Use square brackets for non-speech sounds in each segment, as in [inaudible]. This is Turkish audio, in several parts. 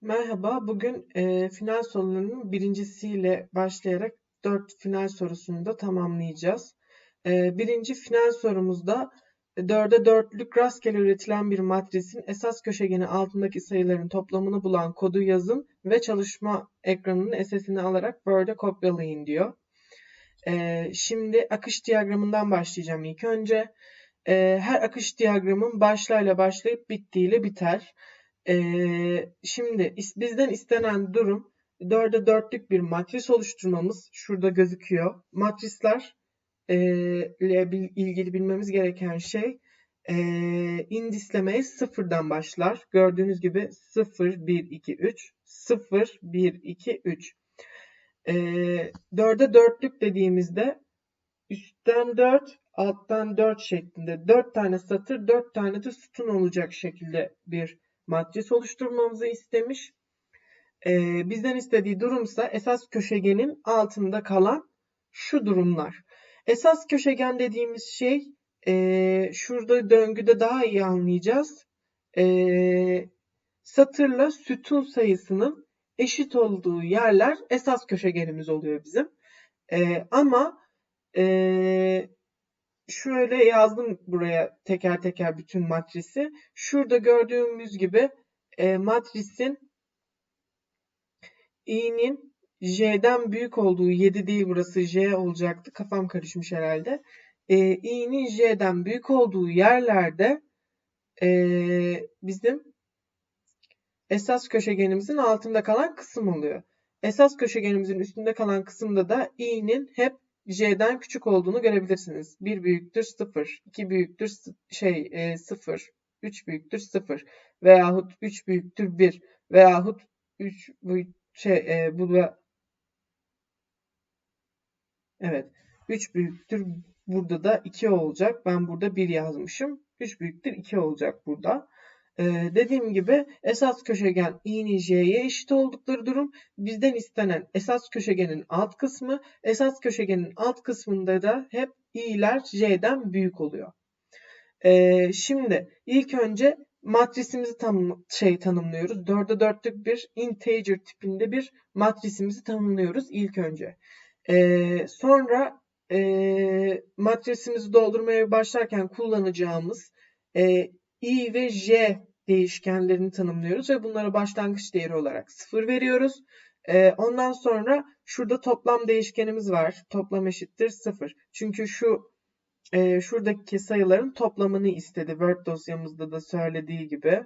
Merhaba, bugün e, final sorularının birincisiyle başlayarak dört final sorusunu da tamamlayacağız. E, birinci final sorumuzda e, dörde dörtlük rastgele üretilen bir matrisin esas köşegeni altındaki sayıların toplamını bulan kodu yazın ve çalışma ekranının SS'ini alarak Word'e kopyalayın diyor. E, şimdi akış diyagramından başlayacağım ilk önce. E, her akış diyagramın başlayla başlayıp bittiğiyle biter. Ee, şimdi bizden istenen durum 4'e 4'lük bir matris oluşturmamız. Şurada gözüküyor. Matrisler e, ile ilgili bilmemiz gereken şey e, indislemeye sıfırdan başlar. Gördüğünüz gibi 0, 1, 2, 3, 0, 1, 2, 3. E, 4'e 4'lük dediğimizde üstten 4, alttan 4 şeklinde 4 tane satır, 4 tane de sütun olacak şekilde bir matris oluşturmamızı istemiş. Ee, bizden istediği durumsa esas köşegenin altında kalan şu durumlar. Esas köşegen dediğimiz şey e, şurada döngüde daha iyi anlayacağız. E, satırla sütun sayısının eşit olduğu yerler esas köşegenimiz oluyor bizim. E, ama e, şöyle yazdım buraya teker teker bütün matrisi. Şurada gördüğümüz gibi e, matrisin i'nin j'den büyük olduğu 7 değil burası j olacaktı. Kafam karışmış herhalde. E, i'nin j'den büyük olduğu yerlerde e, bizim esas köşegenimizin altında kalan kısım oluyor. Esas köşegenimizin üstünde kalan kısımda da i'nin hep j'den küçük olduğunu görebilirsiniz. 1 büyüktür 0, 2 büyüktür şey e, 0, 3 büyüktür 0 veyahut 3 büyüktür 1 veyahut 3 büyük şey e, bu da evet 3 büyüktür burada da 2 olacak. Ben burada 1 yazmışım. 3 büyüktür 2 olacak burada. Ee, dediğim gibi esas köşegen i'nin j'ye eşit oldukları durum bizden istenen esas köşegenin alt kısmı. Esas köşegenin alt kısmında da hep i'ler j'den büyük oluyor. Ee, şimdi ilk önce matrisimizi tam şey tanımlıyoruz. 4'e 4'lük bir integer tipinde bir matrisimizi tanımlıyoruz ilk önce. Ee, sonra matrisimizi doldurmaya başlarken kullanacağımız i ve j değişkenlerini tanımlıyoruz ve bunlara başlangıç değeri olarak 0 veriyoruz. Ee, ondan sonra şurada toplam değişkenimiz var. Toplam eşittir 0. Çünkü şu e, şuradaki sayıların toplamını istedi. Word dosyamızda da söylediği gibi.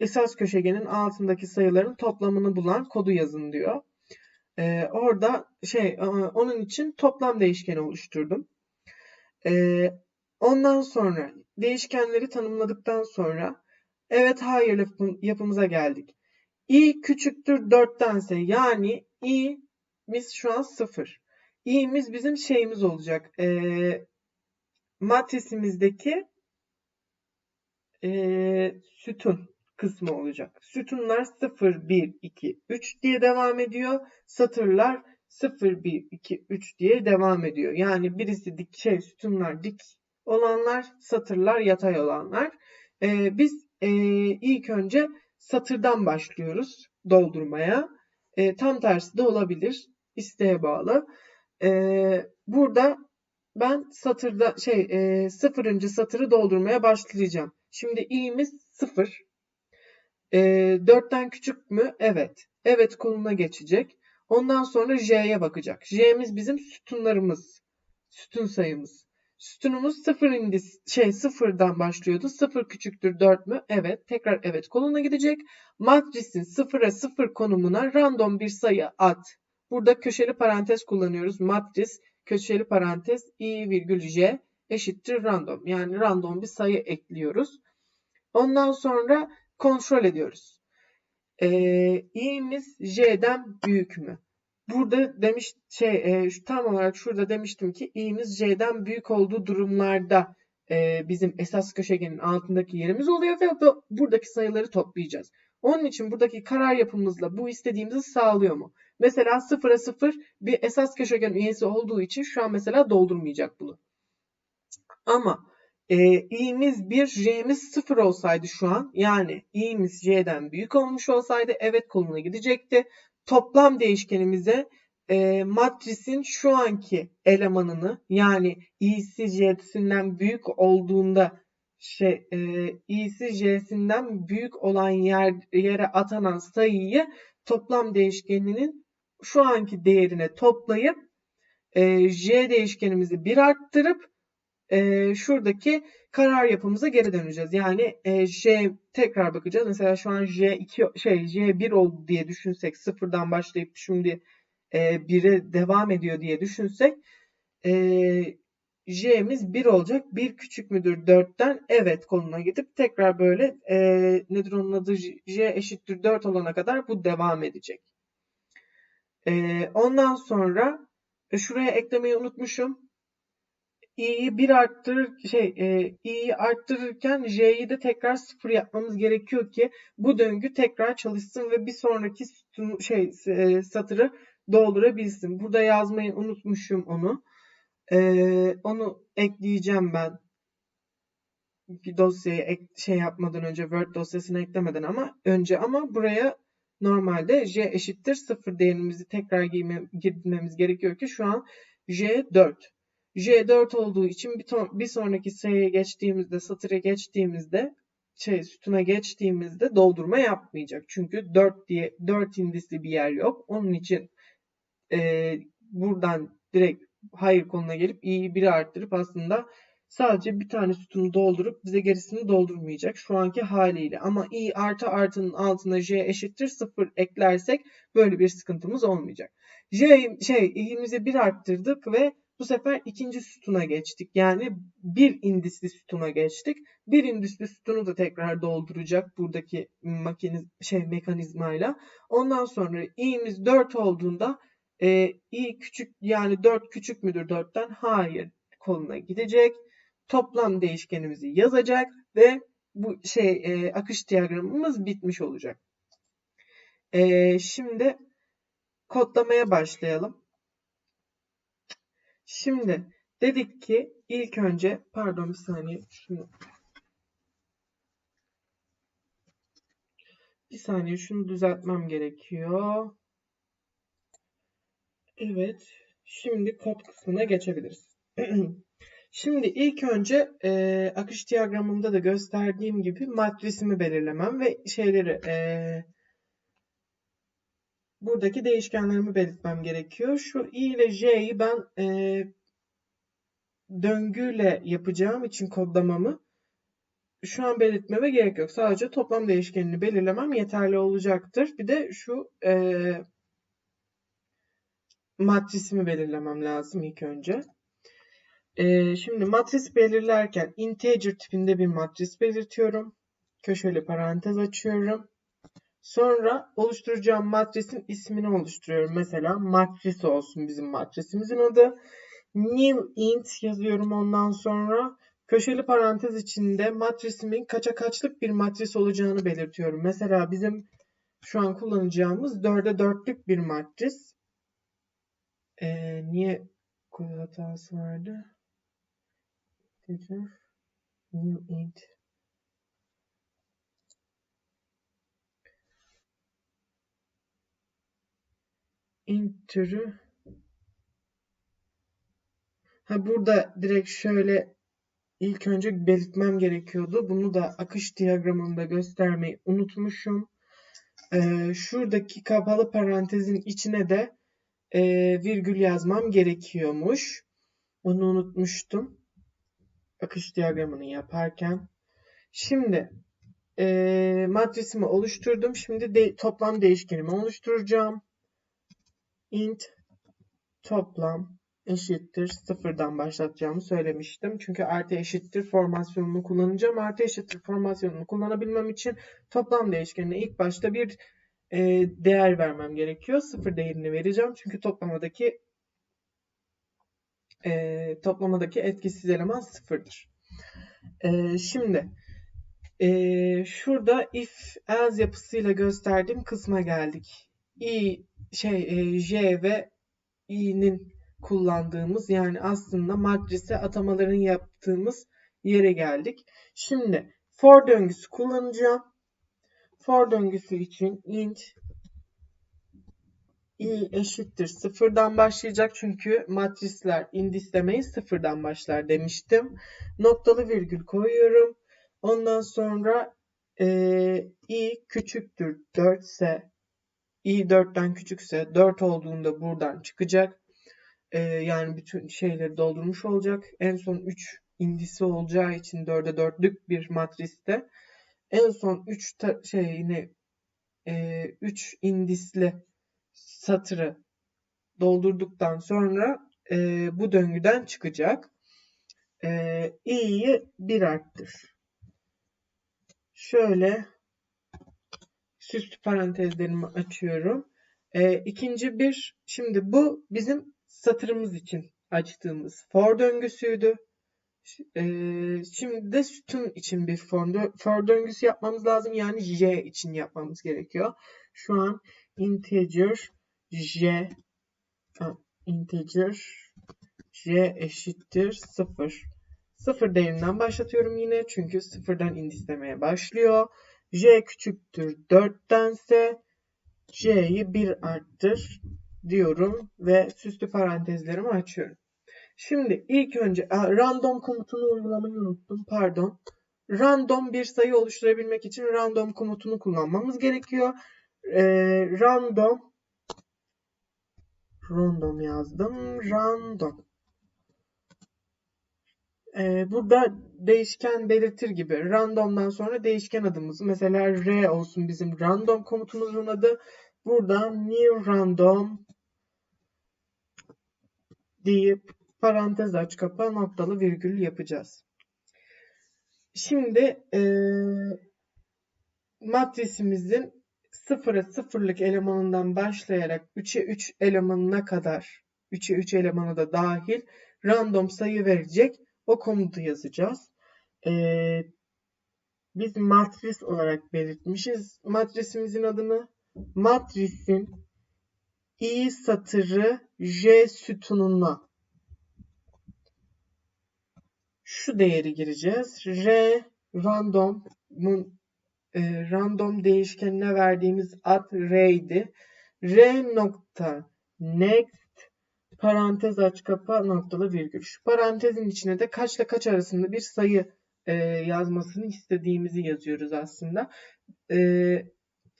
Esas köşegenin altındaki sayıların toplamını bulan kodu yazın diyor. Ee, orada şey e, onun için toplam değişkeni oluşturdum. Ondan sonra değişkenleri tanımladıktan sonra evet hayır yapımıza geldik. i küçüktür 4'tense yani i'miz şu an 0. i'miz bizim şeyimiz olacak. E, matrisimizdeki e, sütun kısmı olacak. Sütunlar 0, 1, 2, 3 diye devam ediyor. Satırlar 0, 1, 2, 3 diye devam ediyor. Yani birisi dik şey sütunlar dik olanlar, satırlar yatay olanlar. E, biz e, ilk önce satırdan başlıyoruz doldurmaya. E, tam tersi de olabilir. isteğe bağlı. E, burada ben satırda şey e, sıfırıncı satırı doldurmaya başlayacağım. Şimdi i'miz sıfır. E, 4'ten küçük mü? Evet. Evet koluna geçecek. Ondan sonra j'ye bakacak. j'miz bizim sütunlarımız. Sütun sayımız. Sütunumuz sıfır indis şey sıfırdan başlıyordu. Sıfır küçüktür 4 mü? Evet. Tekrar evet koluna gidecek. Matrisin sıfıra sıfır konumuna random bir sayı at. Burada köşeli parantez kullanıyoruz. Matris köşeli parantez i virgül j eşittir random. Yani random bir sayı ekliyoruz. Ondan sonra kontrol ediyoruz. Ee, i'miz j'den büyük mü? Burada demiş şey e, tam olarak şurada demiştim ki i'miz j'den büyük olduğu durumlarda e, bizim esas köşegenin altındaki yerimiz oluyor ve bu, buradaki sayıları toplayacağız. Onun için buradaki karar yapımızla bu istediğimizi sağlıyor mu? Mesela 0'a 0 bir esas köşegen üyesi olduğu için şu an mesela doldurmayacak bunu. Ama e, i'miz 1, j'miz 0 olsaydı şu an yani i'miz j'den büyük olmuş olsaydı evet koluna gidecekti. Toplam değişkenimize e, matrisin şu anki elemanını yani i'si j'sinden büyük olduğunda şey e, i'si j'sinden büyük olan yer, yere atanan sayıyı toplam değişkeninin şu anki değerine toplayıp e, j değişkenimizi bir arttırıp e, şuradaki karar yapımıza geri döneceğiz. Yani e, j tekrar bakacağız. Mesela şu an j2 şey j1 oldu diye düşünsek sıfırdan başlayıp şimdi e, 1'e devam ediyor diye düşünsek e, j'miz 1 olacak. 1 küçük müdür 4'ten? Evet konuna gidip tekrar böyle e, nedir onun adı j eşittir 4 olana kadar bu devam edecek. E, ondan sonra e, şuraya eklemeyi unutmuşum. İ'yi 1 arttırır şey e, i'yi arttırırken j'yi de tekrar 0 yapmamız gerekiyor ki bu döngü tekrar çalışsın ve bir sonraki sütun, şey e, satırı doldurabilsin. Burada yazmayı unutmuşum onu. Ee, onu ekleyeceğim ben. Dosyayı ek, şey yapmadan önce Word dosyasını eklemeden ama önce ama buraya normalde j eşittir 0 değerimizi tekrar girme, girmemiz gerekiyor ki şu an j 4. j 4 olduğu için bir, ton, bir sonraki sayıya geçtiğimizde satıra geçtiğimizde şey sütuna geçtiğimizde doldurma yapmayacak. Çünkü 4 diye 4 indisli bir yer yok. Onun için e, buradan direkt hayır konuna gelip i'yi 1'e arttırıp aslında sadece bir tane sütunu doldurup bize gerisini doldurmayacak şu anki haliyle. Ama i artı artının altına j eşittir 0 eklersek böyle bir sıkıntımız olmayacak. j şey i'imizi 1 arttırdık ve bu sefer ikinci sütuna geçtik. Yani bir indisli sütuna geçtik. Bir indisli sütunu da tekrar dolduracak buradaki makiniz şey mekanizmayla. Ondan sonra i'miz 4 olduğunda e, i küçük yani 4 küçük müdür 4'ten? Hayır koluna gidecek. Toplam değişkenimizi yazacak ve bu şey e, akış diyagramımız bitmiş olacak. E, şimdi kodlamaya başlayalım. Şimdi dedik ki ilk önce pardon bir saniye şunu bir saniye şunu düzeltmem gerekiyor. Evet. Şimdi kod kısmına geçebiliriz. [clears throat] Şimdi ilk önce e, akış diyagramımda da gösterdiğim gibi matrisimi belirlemem ve şeyleri e, buradaki değişkenlerimi belirtmem gerekiyor. Şu i ve j'yi ben e, döngüyle yapacağım için kodlamamı şu an belirtmeme gerek yok. Sadece toplam değişkenini belirlemem yeterli olacaktır. Bir de şu e, matrisimi belirlemem lazım ilk önce. Ee, şimdi matris belirlerken integer tipinde bir matris belirtiyorum. Köşeli parantez açıyorum. Sonra oluşturacağım matrisin ismini oluşturuyorum. Mesela matris olsun bizim matrisimizin adı. New int yazıyorum ondan sonra. Köşeli parantez içinde matrisimin kaça kaçlık bir matris olacağını belirtiyorum. Mesela bizim şu an kullanacağımız 4'e 4'lük bir matris. Ee, niye kod hatası vardı? New int int türü ha burada direkt şöyle ilk önce belirtmem gerekiyordu. Bunu da akış diyagramında göstermeyi unutmuşum. Ee, şuradaki kapalı parantezin içine de e, virgül yazmam gerekiyormuş. Onu unutmuştum. Akış diyagramını yaparken. Şimdi e, matrisimi oluşturdum. Şimdi de, toplam değişkenimi oluşturacağım. İnt toplam eşittir sıfırdan başlatacağımı söylemiştim. Çünkü artı eşittir formasyonunu kullanacağım. Artı eşittir formasyonunu kullanabilmem için toplam değişkenine ilk başta bir e, değer vermem gerekiyor. Sıfır değerini vereceğim. Çünkü toplamadaki e, toplamadaki etkisiz eleman sıfırdır. E, şimdi e, şurada if else yapısıyla gösterdiğim kısma geldik. i şey e, j ve i'nin kullandığımız yani aslında matrise atamaların yaptığımız yere geldik. Şimdi for döngüsü kullanacağım. For döngüsü için int i eşittir sıfırdan başlayacak çünkü matrisler indislemeyi sıfırdan başlar demiştim. Noktalı virgül koyuyorum. Ondan sonra e, i küçüktür 4 ise i 4'ten küçükse 4 olduğunda buradan çıkacak. E, yani bütün şeyleri doldurmuş olacak. En son 3 indisi olacağı için 4'e 4'lük bir matriste en son 3 şey yine 3 e, indisli satırı doldurduktan sonra e, bu döngüden çıkacak. E, i'yi 1 arttır. Şöyle süslü parantezlerimi açıyorum. E, ikinci bir, şimdi bu bizim satırımız için açtığımız for döngüsüydü. E, şimdi de sütun için bir for, for döngüsü yapmamız lazım. Yani j için yapmamız gerekiyor. Şu an integer j integer j eşittir 0. 0 değerinden başlatıyorum yine çünkü 0'dan indislemeye başlıyor. J küçüktür 4'tense j'yi 1 arttır diyorum ve süslü parantezlerimi açıyorum. Şimdi ilk önce random komutunu uygulamayı unuttum. Pardon. Random bir sayı oluşturabilmek için random komutunu kullanmamız gerekiyor. Ee, random random yazdım. Random. Ee, burada değişken belirtir gibi randomdan sonra değişken adımız mesela r olsun bizim random komutumuzun adı. Buradan new random deyip parantez aç kapa noktalı virgül yapacağız. Şimdi e, matrisimizin 0'a 0'lık elemanından başlayarak 3'e 3 elemanına kadar 3'e 3 elemanı da dahil random sayı verecek o komutu yazacağız. Ee, biz matris olarak belirtmişiz matrisimizin adını. Matrisin i satırı j sütununa şu değeri gireceğiz. R random'un e, random değişkenine verdiğimiz ad R'ydi. R nokta next parantez aç kapa noktalı virgül. Şu parantezin içine de kaçla kaç arasında bir sayı e, yazmasını istediğimizi yazıyoruz aslında. E,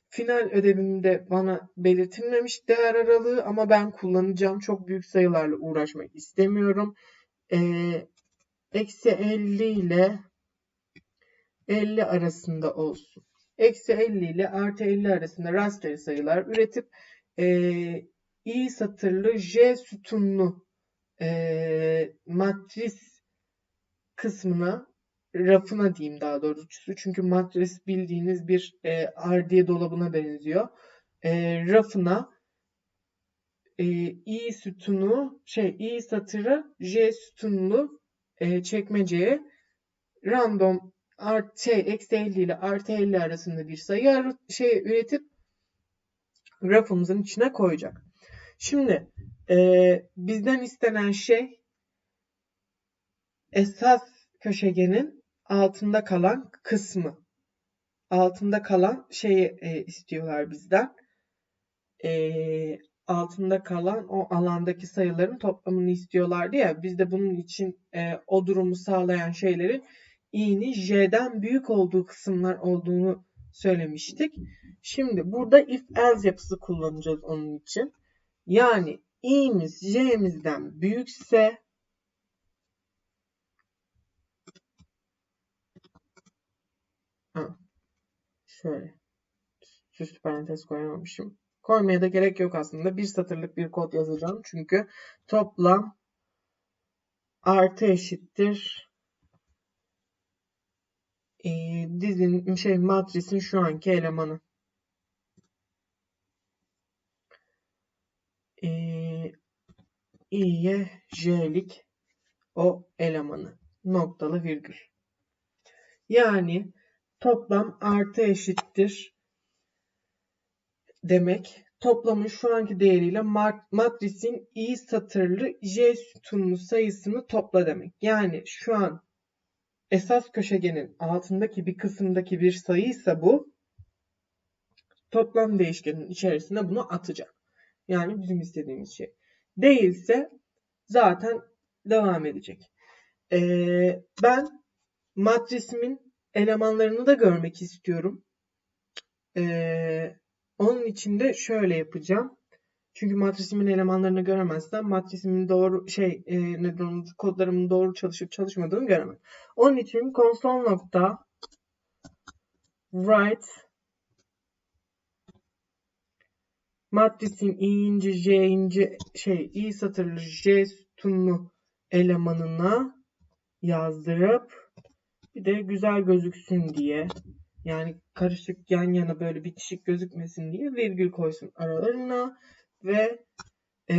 final ödevimde bana belirtilmemiş değer aralığı ama ben kullanacağım. Çok büyük sayılarla uğraşmak istemiyorum. E, eksi 50 ile 50 arasında olsun. Eksi 50 ile artı 50 arasında rastgele sayılar üretip e, i satırlı j sütunlu e, matris kısmına rafına diyeyim daha doğrusu. Çünkü matris bildiğiniz bir e, ardiye dolabına benziyor. E, rafına e, i sütunu şey i satırı j sütunlu e, çekmeceye random art şey eksi 50 ile artı 50 arasında bir sayı şey üretip grafımızın içine koyacak. Şimdi e, bizden istenen şey esas köşegenin altında kalan kısmı. Altında kalan şeyi e, istiyorlar bizden. E, altında kalan o alandaki sayıların toplamını istiyorlardı ya. Biz de bunun için e, o durumu sağlayan şeyleri i'nin j'den büyük olduğu kısımlar olduğunu söylemiştik. Şimdi burada if else yapısı kullanacağız onun için. Yani i'miz j'mizden büyükse şöyle süslü parantez koyamamışım. Koymaya da gerek yok aslında. Bir satırlık bir kod yazacağım. Çünkü toplam artı eşittir e, dizin şey matrisin şu anki elemanı. E, i'ye j'lik o elemanı. Noktalı virgül. Yani toplam artı eşittir demek. Toplamın şu anki değeriyle matrisin i satırlı j sütunlu sayısını topla demek. Yani şu an esas köşegenin altındaki bir kısımdaki bir sayıysa bu toplam değişkenin içerisine bunu atacak. Yani bizim istediğimiz şey. Değilse zaten devam edecek. Ee, ben matrisimin elemanlarını da görmek istiyorum. Ee, onun için de şöyle yapacağım. Çünkü matrisimin elemanlarını göremezsem matrisimin doğru şey e, neden kodlarımın doğru çalışıp çalışmadığını göremem. Onun için console nokta write matrisin i ince j ince şey i satırlı j sütunlu elemanına yazdırıp bir de güzel gözüksün diye yani karışık yan yana böyle bitişik gözükmesin diye virgül koysun aralarına ve e,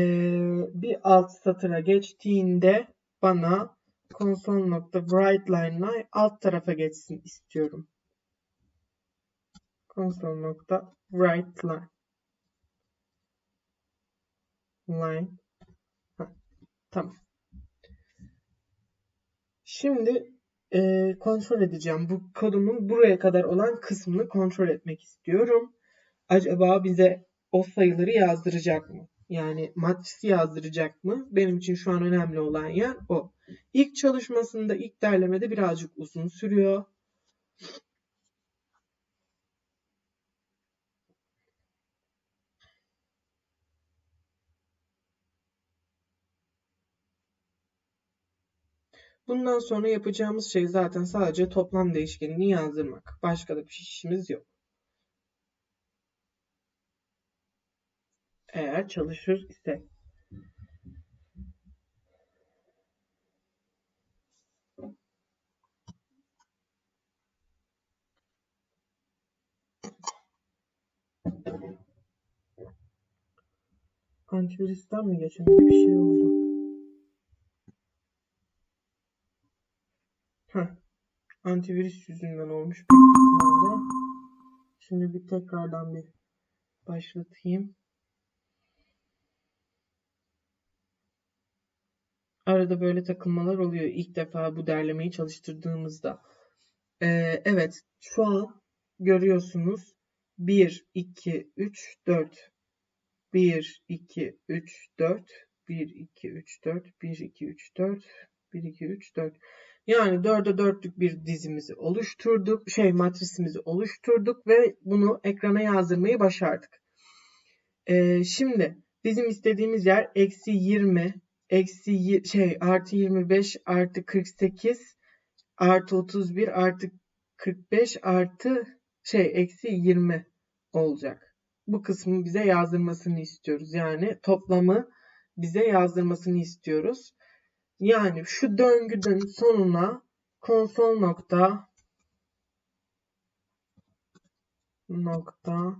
bir alt satıra geçtiğinde bana console.writeLine'la alt tarafa geçsin istiyorum. console.writeLine line. Tamam. Şimdi e, kontrol edeceğim. Bu kodumun buraya kadar olan kısmını kontrol etmek istiyorum. Acaba bize o sayıları yazdıracak mı? Yani matrisi yazdıracak mı? Benim için şu an önemli olan yer o. İlk çalışmasında, ilk derlemede birazcık uzun sürüyor. Bundan sonra yapacağımız şey zaten sadece toplam değişkenini yazdırmak. Başka da bir işimiz yok. Eğer çalışır ise. Antivirüsten mi geçen bir şey oldu? Antivirüs yüzünden olmuş büyük ihtimalle. Şimdi bir tekrardan bir başlatayım. Arada böyle takılmalar oluyor ilk defa bu derlemeyi çalıştırdığımızda. Ee, evet şu an görüyorsunuz 1, 2, 3, 4. 1, 2, 3, 4. 1, 2, 3, 4. 1, 2, 3, 4. 1, 2, 3, 4. Yani 4'e 4'lük bir dizimizi oluşturduk. Şey matrisimizi oluşturduk ve bunu ekrana yazdırmayı başardık. Ee, şimdi bizim istediğimiz yer eksi 20, eksi şey artı 25 artı 48 artı 31 artı 45 artı şey eksi 20 olacak. Bu kısmı bize yazdırmasını istiyoruz. Yani toplamı bize yazdırmasını istiyoruz. Yani şu döngünün sonuna konsol nokta nokta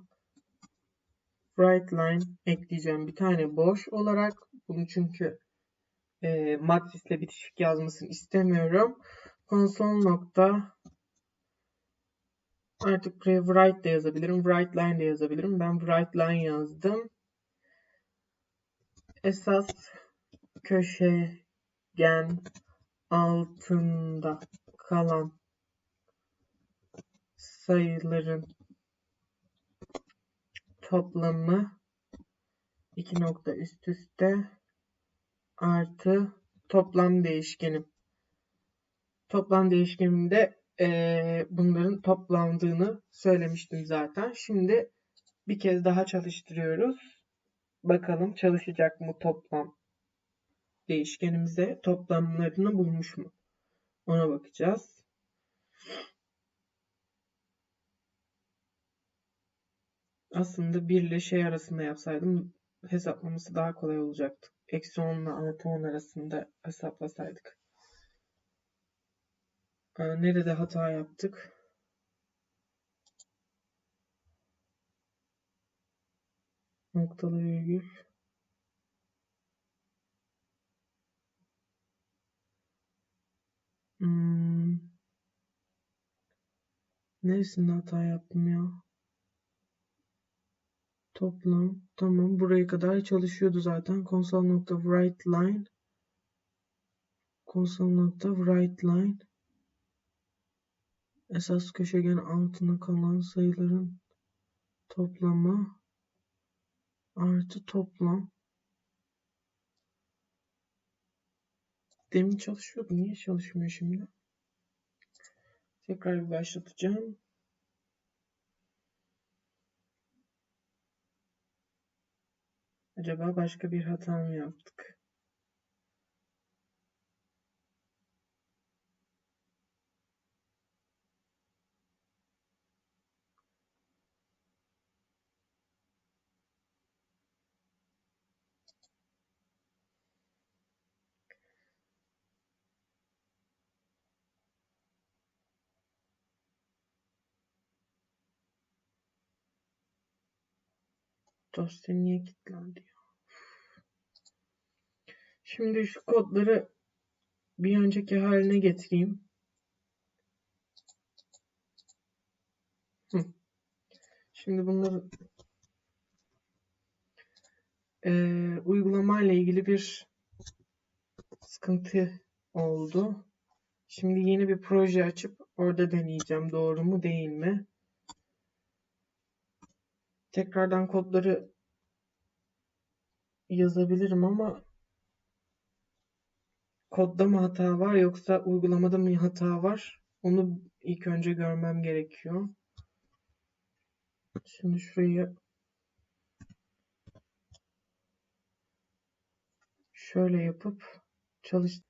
write line ekleyeceğim bir tane boş olarak. Bunu çünkü e, matrisle bitişik yazmasını istemiyorum. Konsol nokta artık write de yazabilirim. Write line de yazabilirim. Ben write line yazdım. Esas köşe gen altında kalan sayıların toplamı iki nokta üst üste artı toplam değişkenim. Toplam değişkenimde e, bunların toplandığını söylemiştim zaten. Şimdi bir kez daha çalıştırıyoruz. Bakalım çalışacak mı toplam değişkenimize toplamlarını bulmuş mu? Ona bakacağız. Aslında 1 ile şey arasında yapsaydım hesaplaması daha kolay olacaktı. Eksi 10 ile artı 10 arasında hesaplasaydık. Nerede hata yaptık? Noktalı virgül. Hmm. Neresinde hata yaptım ya? Toplam. Tamam. Buraya kadar çalışıyordu zaten. Console.writeLine console.writeLine esas köşegen altına kalan sayıların toplamı artı toplam. Demin çalışıyordu. Niye çalışmıyor şimdi? Tekrar başlatacağım. Acaba başka bir hata mı yaptık? Dosya niye kilitlendi ya? Şimdi şu kodları bir önceki haline getireyim. Şimdi bunları e, uygulamayla ilgili bir sıkıntı oldu. Şimdi yeni bir proje açıp orada deneyeceğim doğru mu değil mi? Tekrardan kodları yazabilirim ama kodda mı hata var yoksa uygulamada mı hata var? Onu ilk önce görmem gerekiyor. Şimdi şurayı şöyle yapıp çalış.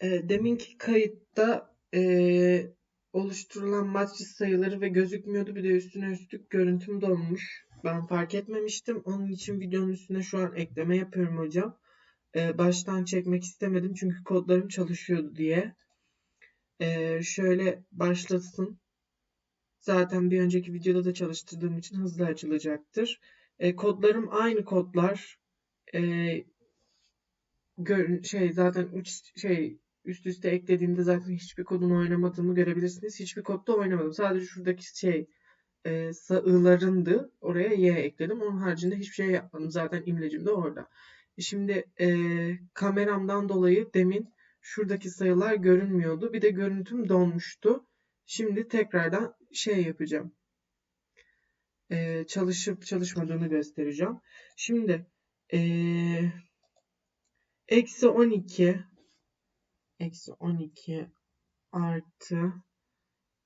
E, deminki kayıtta e, oluşturulan matris sayıları ve gözükmüyordu. Bir de üstüne üstlük görüntüm donmuş. Ben fark etmemiştim. Onun için videonun üstüne şu an ekleme yapıyorum hocam. Ee, baştan çekmek istemedim çünkü kodlarım çalışıyordu diye. Ee, şöyle başlasın. Zaten bir önceki videoda da çalıştırdığım için hızlı açılacaktır. Ee, kodlarım aynı kodlar. Ee, gör, şey zaten üç şey üst üste eklediğimde zaten hiçbir kodun oynamadığımı görebilirsiniz. Hiçbir kodda oynamadım. Sadece şuradaki şey e, sağlarındı. Oraya y ekledim. Onun haricinde hiçbir şey yapmadım. Zaten imlecim de orada. E, şimdi e, kameramdan dolayı demin şuradaki sayılar görünmüyordu. Bir de görüntüm donmuştu. Şimdi tekrardan şey yapacağım. E, çalışıp çalışmadığını göstereceğim. Şimdi e, eksi 12 eksi 12 artı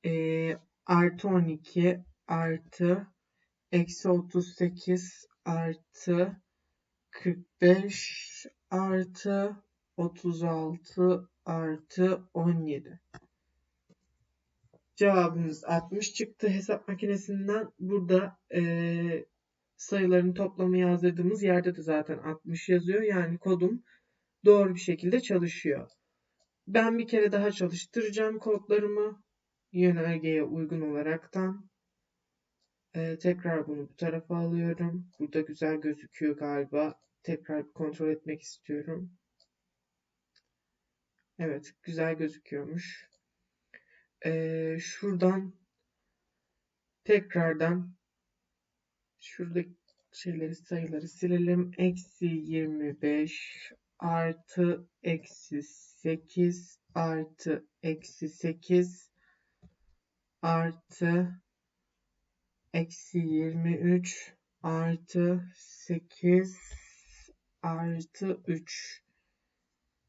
e, artı 12 artı eksi 38 artı 45 artı 36 artı 17. Cevabımız 60 çıktı hesap makinesinden. Burada e, sayıların toplamı yazdırdığımız yerde de zaten 60 yazıyor. Yani kodum doğru bir şekilde çalışıyor. Ben bir kere daha çalıştıracağım kodlarımı yönergeye uygun olaraktan. Ee, tekrar bunu bu tarafa alıyorum. Burada güzel gözüküyor galiba. Tekrar kontrol etmek istiyorum. Evet, güzel gözüküyormuş. Ee, şuradan tekrardan şuradaki şeyleri sayıları silelim. Eksi 25 artı eksi 8 artı eksi 8 artı eksi 23 artı 8 artı 3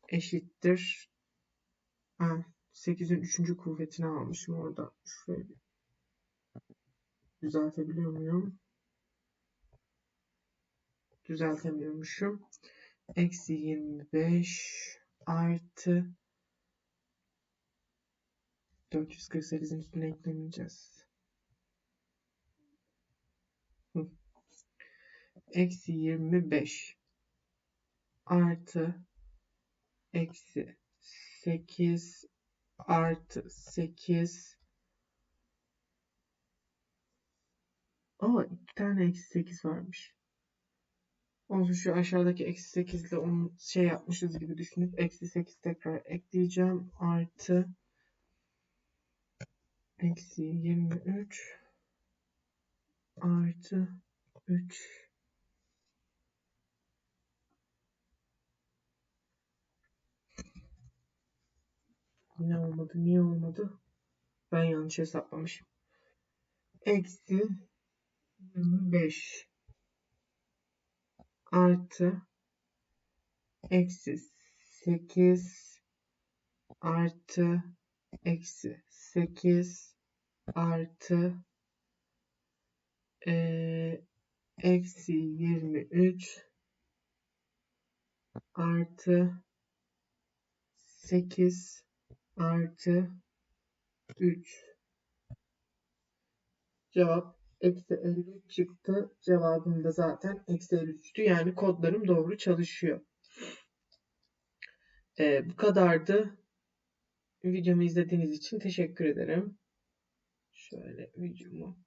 eşittir. Ha, 8'in 3. kuvvetini almışım orada. Şöyle düzeltebiliyor muyum? Düzeltemiyormuşum. Eksi 25 artı 448'in üstüne eklemeyeceğiz. Eksi 25 artı eksi 8 artı 8 Aa iki tane eksi 8 varmış. Olsun şu aşağıdaki eksi 8 ile onu şey yapmışız gibi düşünüp eksi 8 tekrar ekleyeceğim. Artı eksi 23 artı 3 Yine olmadı. Niye olmadı? Ben yanlış hesaplamışım. Eksi 25 artı eksi 8 artı eksi 8 artı eee, eksi 23 artı 8 artı 3 cevap eksi 53 çıktı. Cevabım da zaten eksi 53'tü. Yani kodlarım doğru çalışıyor. Ee, bu kadardı. Videomu izlediğiniz için teşekkür ederim. Şöyle videomu